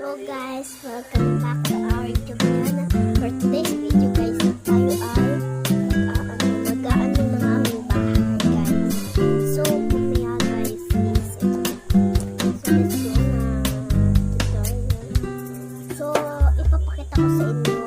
Hello guys, welcome back to our YouTube channel. For today's video guys, tayo ay ah, ah, magaan ng mga aming bahay guys. So, kaya guys, is ito. So, let's go na tutorial. So, ipapakita ko sa inyo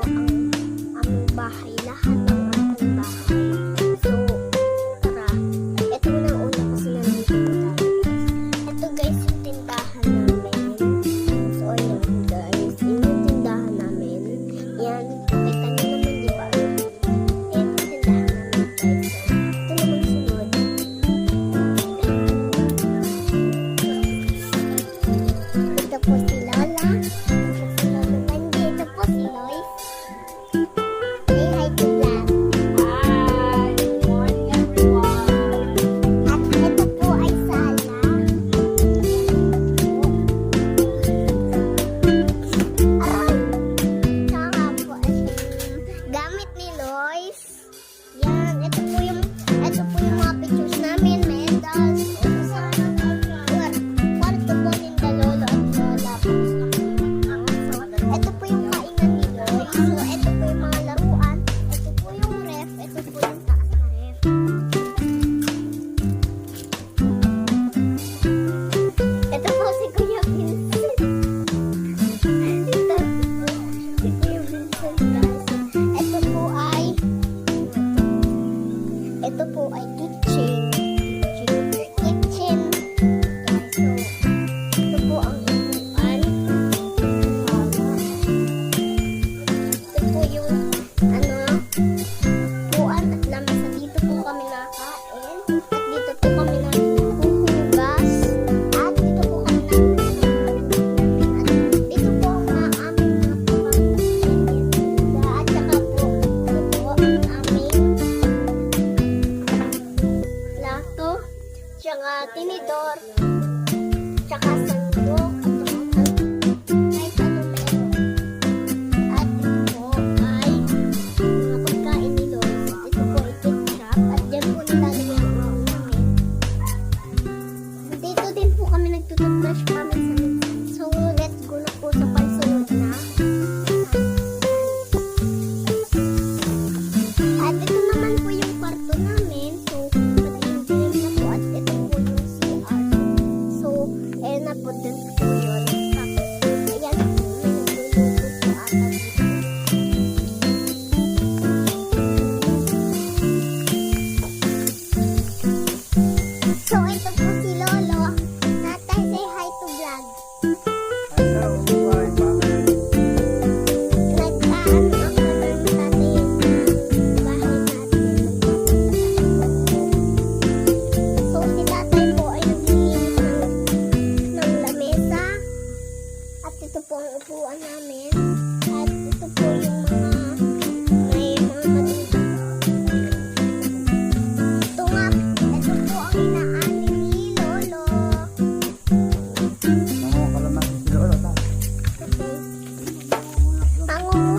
晚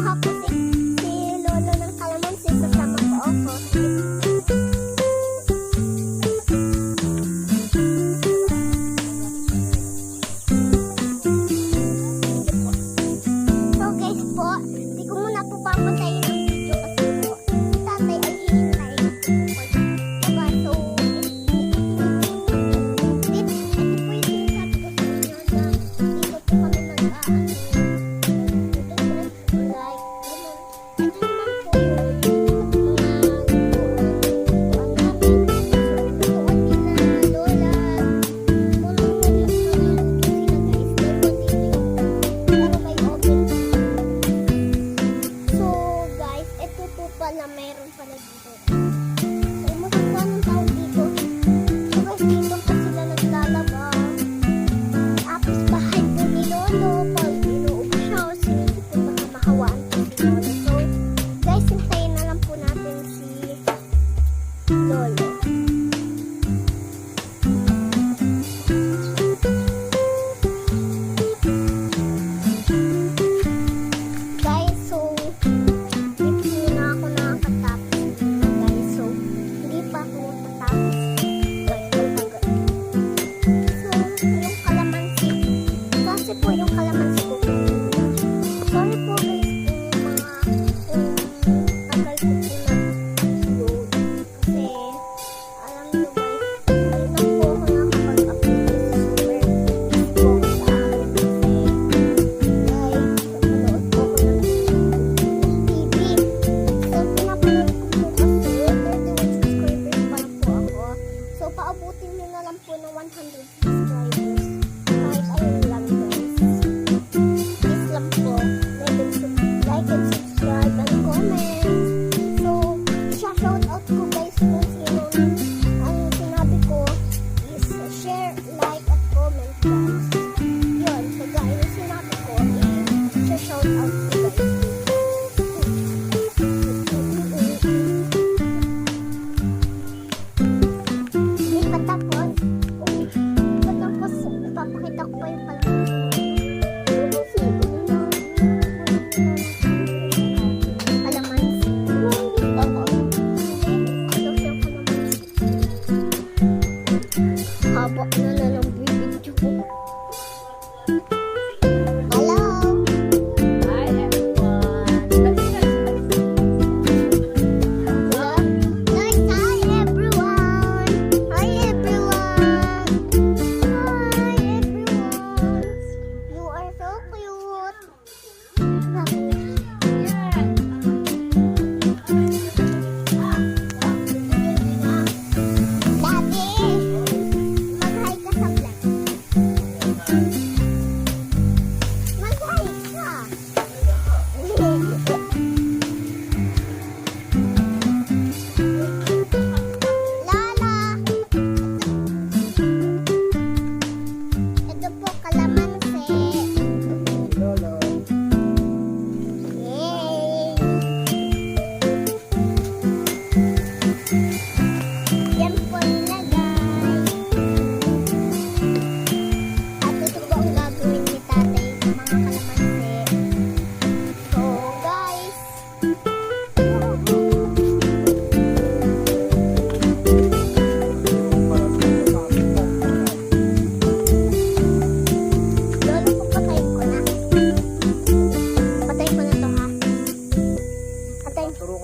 Thank.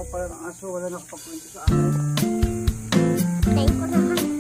ko pala ng aso. Wala nakapagkwento sa akin. Tayo ko na ha.